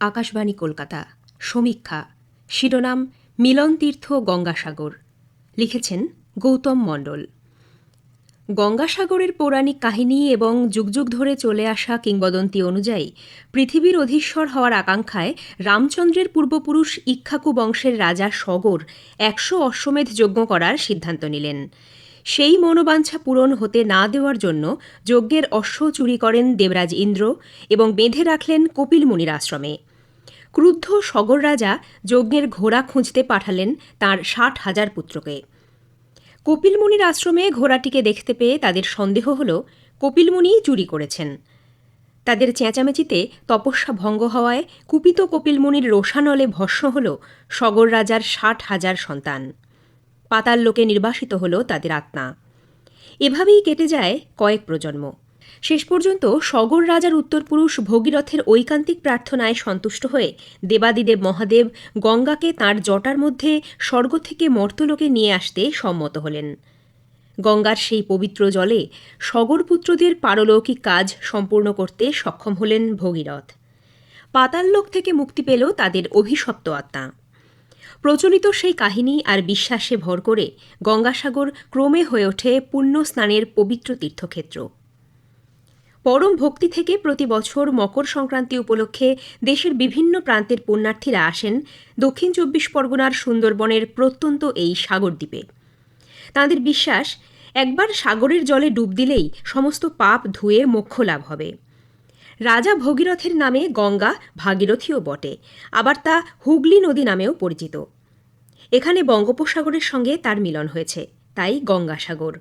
আকাশবাণী কলকাতা। সমীক্ষা। শিরোনাম, মিলন তীর্থ, গঙ্গাসাগর। লিখেছেন গৌতম মণ্ডল। গঙ্গাসাগরের পৌরাণিক কাহিনী এবং যুগ যুগ ধরে চলে আসা কিংবদন্তি অনুযায়ী পৃথিবীর অধীশ্বর হওয়ার আকাঙ্ক্ষায় রামচন্দ্রের পূর্বপুরুষ ইক্ষ্বাকু বংশের রাজা সগর একশো অশ্বমেধ যজ্ঞ করার সিদ্ধান্ত নিলেন। সেই মনোবাঞ্ছা পূরণ হতে না দেওয়ার জন্য যজ্ঞের অশ্ব চুরি করেন দেবরাজ ইন্দ্র এবং বেঁধে রাখলেন কপিল মুনির আশ্রমে। ক্রুদ্ধ সগর রাজা যজ্ঞের ঘোড়া খুঁজতে পাঠালেন তার ষাট হাজার পুত্রকে। কপিলমুনির আশ্রমে ঘোড়াটিকে দেখতে পেয়ে তাদের সন্দেহ হল কপিলমুনিই চুরি করেছেন। তাদের চেঁচামেচিতে তপস্যা ভঙ্গ হওয়ায় কুপিত কপিলমুনির রোষানলে ভস্ম হল সগর রাজার ষাট হাজার সন্তান। পাতাল লোকে নির্বাসিত হল তাদের আত্মা। এভাবেই কেটে যায় কয়েক প্রজন্ম। শেষ পর্যন্ত সগর রাজার উত্তরপুরুষ ভগীরথের ঐকান্তিক প্রার্থনায় সন্তুষ্ট হয়ে দেবাদিদেব মহাদেব গঙ্গাকে তার জটার মধ্যে স্বর্গ থেকে মর্তলোকে নিয়ে আসতে সম্মত হলেন। গঙ্গার সেই পবিত্র জলে সগরপুত্রদের পারলৌকিক কাজ সম্পূর্ণ করতে সক্ষম হলেন ভগীরথ। পাতাললোক থেকে মুক্তি পেল তাদের অভিশপ্ত আত্মা। প্রচলিত সেই কাহিনী আর বিশ্বাসে ভর করে গঙ্গাসাগর ক্রমে হয়ে ওঠে পুণ্য স্নানের পবিত্র তীর্থক্ষেত্র। পরম ভক্তি থেকে প্রতি বছর মকর সংক্রান্তি উপলক্ষে দেশের বিভিন্ন প্রান্তের পুণ্যার্থীরা আসেন দক্ষিণ চব্বিশ পরগনার সুন্দরবনের প্রত্যন্ত এই সাগরদ্বীপে। তাঁদের বিশ্বাস, একবার সাগরের জলে ডুব দিলেই সমস্ত পাপ ধুয়ে মোক্ষ লাভ হবে। রাজা ভগীরথের নামে গঙ্গা ভাগীরথীও বটে, আবার তা হুগলি নদী নামেও পরিচিত। এখানে বঙ্গোপসাগরের সঙ্গে তার মিলন হয়েছে, তাই গঙ্গাসাগর।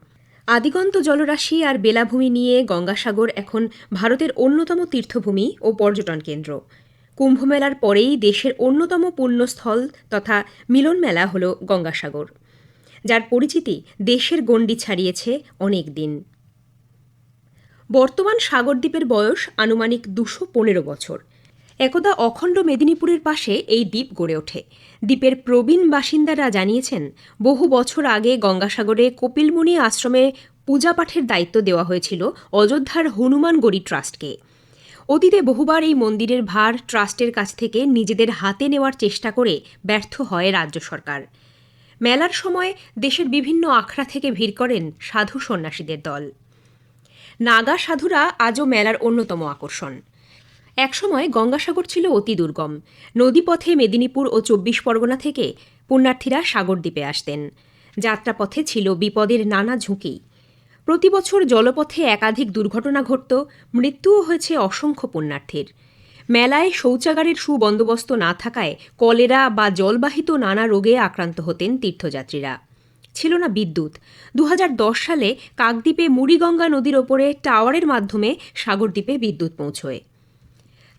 আদিগন্ত জলরাশি আর বেলাভূমি নিয়ে গঙ্গাসাগর এখন ভারতের অন্যতম তীর্থভূমি ও পর্যটন কেন্দ্র। কুম্ভমেলার পরেই দেশের অন্যতম পুণ্যস্থল তথা মিলন মেলা হল গঙ্গাসাগর। যার পরিচিতি দেশের গণ্ডি ছাড়িয়েছে অনেক দিন। বর্তমান সাগরদ্বীপের বয়স আনুমানিক দুশো পনেরো বছর। একদা অখণ্ড মেদিনীপুরের পাশে এই দ্বীপ গড়ে ওঠে। দ্বীপের প্রবীণ বাসিন্দারা জানিয়েছেন, বহু বছর আগে গঙ্গাসাগরে কপিলমুনি আশ্রমে পূজা পাঠের দায়িত্ব দেওয়া হয়েছিল অযোধ্যার হনুমানগড়ি ট্রাস্টকে। অতীতে বহুবার এই মন্দিরের ভার ট্রাস্টের কাছ থেকে নিজেদের হাতে নেওয়ার চেষ্টা করে ব্যর্থ হয় রাজ্য সরকার। মেলার সময় দেশের বিভিন্ন আখড়া থেকে ভিড় করেন সাধু সন্ন্যাসীদের দল। নাগা সাধুরা আজও মেলার অন্যতম আকর্ষণ। একসময় গঙ্গাসাগর ছিল অতি দুর্গম। নদীপথে মেদিনীপুর ও চব্বিশ পরগনা থেকে পুণ্যার্থীরা সাগরদ্বীপে আসতেন। যাত্রাপথে ছিল বিপদের নানা ঝুঁকি। প্রতি বছর জলপথে একাধিক দুর্ঘটনা ঘটত, মৃত্যুও হয়েছে অসংখ্য পুণ্যার্থীর। মেলায় শৌচাগারের সুবন্দোবস্ত না থাকায় কলেরা বা জলবাহিত নানা রোগে আক্রান্ত হতেন তীর্থযাত্রীরা। ছিল না বিদ্যুৎ। দু হাজার দশ সালে কাকদ্বীপে মুড়িগঙ্গা নদীর ওপরে টাওয়ারের মাধ্যমে সাগরদ্বীপে বিদ্যুৎ পৌঁছয়।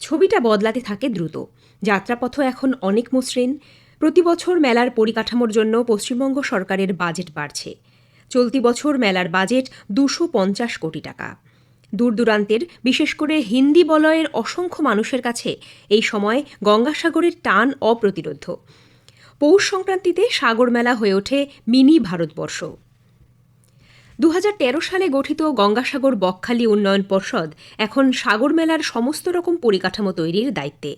ছবিটা বদলাতে থাকে দ্রুত। যাত্রাপথ এখন অনেক মসৃণ। প্রতি বছর মেলার পরিকাঠামোর জন্য পশ্চিমবঙ্গ সরকারের বাজেট বাড়ছে। চলতি বছর মেলার বাজেট দুশো পঞ্চাশ কোটি টাকা। দূর দূরান্তের, বিশেষ করে হিন্দি বলয়ের অসংখ্য মানুষের কাছে এই সময় গঙ্গাসাগরের টান অপ্রতিরোধ্য। পৌষ সংক্রান্তিতে সাগর মেলা হয়ে ওঠে মিনি ভারতবর্ষ। দু হাজার তেরো সালে গঠিত গঙ্গাসাগর বকখালি উন্নয়ন পর্ষদ এখন সাগর মেলার সমস্ত রকম পরিকাঠামো তৈরির দায়িত্বে।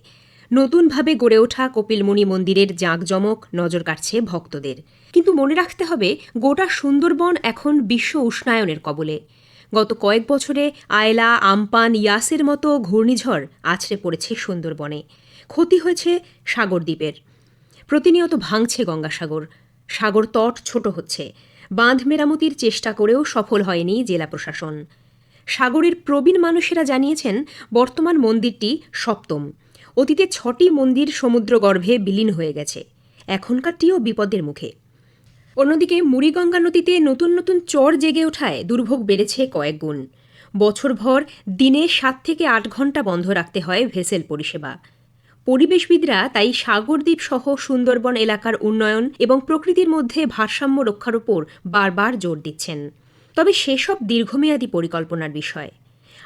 নতুনভাবে গড়ে ওঠা কপিলমুনি মন্দিরের জাঁকজমক নজর কাটছে ভক্তদের। কিন্তু মনে রাখতে হবে, গোটা সুন্দরবন এখন বিশ্ব উষ্ণায়নের কবলে। গত কয়েক বছরে আয়লা, আমপান, ইয়াসের মতো ঘূর্ণিঝড় আছড়ে পড়েছে সুন্দরবনে। ক্ষতি হয়েছে সাগরদ্বীপের। প্রতিনিয়ত ভাঙছে গঙ্গাসাগর। সাগর তট ছোট হচ্ছে। বাঁধ মেরামতির চেষ্টা করেও সফল হয়নি জেলা প্রশাসন। সাগরের প্রবীণ মানুষেরা জানিয়েছেন, বর্তমান মন্দিরটি সপ্তম। অতীতে ছটি মন্দির সমুদ্রগর্ভে বিলীন হয়ে গেছে। এখনকারটিও বিপদের মুখে। অন্যদিকে মুড়িগঙ্গা নদীতে নতুন নতুন চর জেগে ওঠায় দুর্ভোগ বেড়েছে কয়েক গুণ। বছরভর দিনে সাত থেকে আট ঘণ্টা বন্ধ রাখতে হয় ভেসেল পরিষেবা। পরিবেশবিদরা তাই সাগরদ্বীপ সহ সুন্দরবন এলাকার উন্নয়ন এবং প্রকৃতির মধ্যে ভারসাম্য রক্ষার উপর বারবার জোর দিচ্ছেন। তবে সেসব দীর্ঘমেয়াদী পরিকল্পনার বিষয়।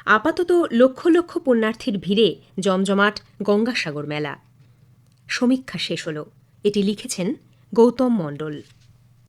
আপাতত লক্ষ লক্ষ পুণ্যার্থীর ভিড়ে জমজমাট গঙ্গাসাগর মেলা। সমীক্ষা শেষ হল। এটি লিখেছেন গৌতম মণ্ডল।